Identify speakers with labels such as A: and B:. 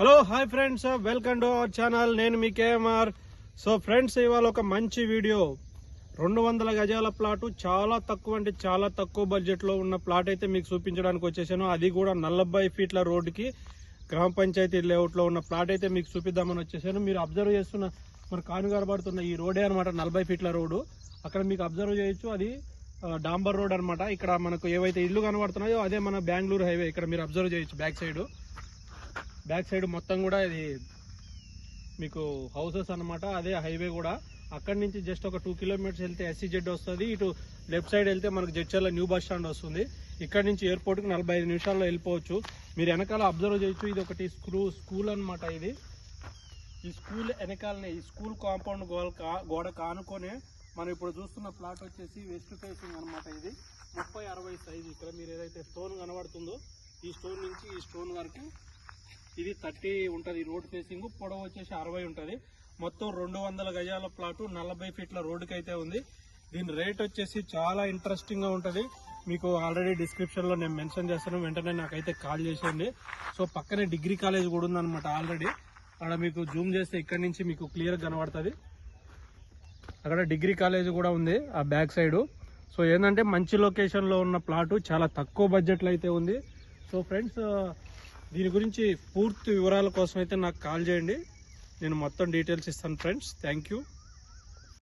A: Hello hi friends welcome to our channel నేను మీ KMR so friends ఇవాళ ఒక మంచి వీడియో రెండు వందల గజాల ప్లాటు చాలా తక్కువ అంటే చాలా తక్కువ బడ్జెట్లో ఉన్న ప్లాట్ అయితే మీకు చూపించడానికి వచ్చేసాను. అది కూడా నలభై ఫీట్ల రోడ్డుకి గ్రామ పంచాయతీ లేఅవుట్లో ఉన్న ప్లాట్ అయితే మీకు చూపిద్దామని వచ్చేసాను. మీరు అబ్జర్వ్ చేస్తున్న మన కానుగారబడుతున్న ఈ రోడే అనమాట నలభై ఫీట్ల రోడ్డు అక్కడ మీకు అబ్జర్వ్ చేయొచ్చు. అది డాంబర్ రోడ్ అన్నమాట. ఇక్కడ మనకు ఏవైతే ఇల్లు కనబడుతున్నాయో అదే మన బెంగళూరు హైవే ఇక్కడ మీరు అబ్జర్వ్ చేయొచ్చు బ్యాక్ సైడ్ బ్యాక్ సైడ్ మొత్తం కూడా ఇది మీకు హౌసెస్ అన్నమాట. అదే హైవే కూడా. అక్కడి నుంచి జస్ట్ ఒక టూ కిలోమీటర్స్ వెళ్తే ఎస్సీ జెడ్ వస్తుంది. ఇటు లెఫ్ట్ సైడ్ వెళ్తే మనకు జడ్చర్ల న్యూ బస్ స్టాండ్ వస్తుంది. ఇక్కడ నుంచి ఎయిర్పోర్ట్కి నలభై ఐదు నిమిషాల్లో వెళ్ళిపోవచ్చు. మీరు వెనకాల అబ్జర్వ్ చేయొచ్చు. ఇది ఒకటి స్క్రూ స్కూల్ అన్నమాట ఇది. ఈ స్కూల్ వెనకాలనే ఈ స్కూల్ కాంపౌండ్ గోడ కా- గోడ కానుకొనే మనం ఇప్పుడు చూస్తున్న ప్లాట్ వచ్చేసి వెస్ట్ ఫేసింగ్ అనమాట ఇది. ముప్పై అరవై సైజ్. ఇక్కడ మీరు ఏదైతే స్టోన్ కనబడుతుందో ఈ స్టోన్ నుంచి ఈ స్టోన్ వరకు ఇది థర్టీ ఉంటుంది రోడ్ ఫేసింగ్ పొడవు వచ్చేసి అరవై ఉంటుంది. మొత్తం రెండు వందల గజాల ప్లాటు నలభై ఫీట్ల రోడ్డుకి అయితే ఉంది. దీని రేట్ వచ్చేసి చాలా ఇంట్రెస్టింగ్గా ఉంటుంది. మీకు ఆల్రెడీ డిస్క్రిప్షన్లో నేను మెన్షన్ చేస్తాను వెంటనే నాకైతే కాల్ చేసేయండి. సో పక్కనే డిగ్రీ కాలేజ్ కూడా ఉందన్నమాట ఆల్రెడీ అక్కడ మీకు జూమ్ చేస్తే ఇక్కడ నుంచి మీకు క్లియర్ కనబడుతుంది. అక్కడ డిగ్రీ కాలేజ్ కూడా ఉంది ఆ బ్యాక్ సైడ్ సో ఏంటంటే మంచి లొకేషన్లో ఉన్న ప్లాటు చాలా తక్కువ బడ్జెట్లో అయితే ఉంది. సో ఫ్రెండ్స్ దీని గురించి పూర్తి వివరాల కోసం అయితే నాకు కాల్ చేయండి. నేను మొత్తం డీటెయిల్స్ ఇస్తాను ఫ్రెండ్స్ థ్యాంక్ యూ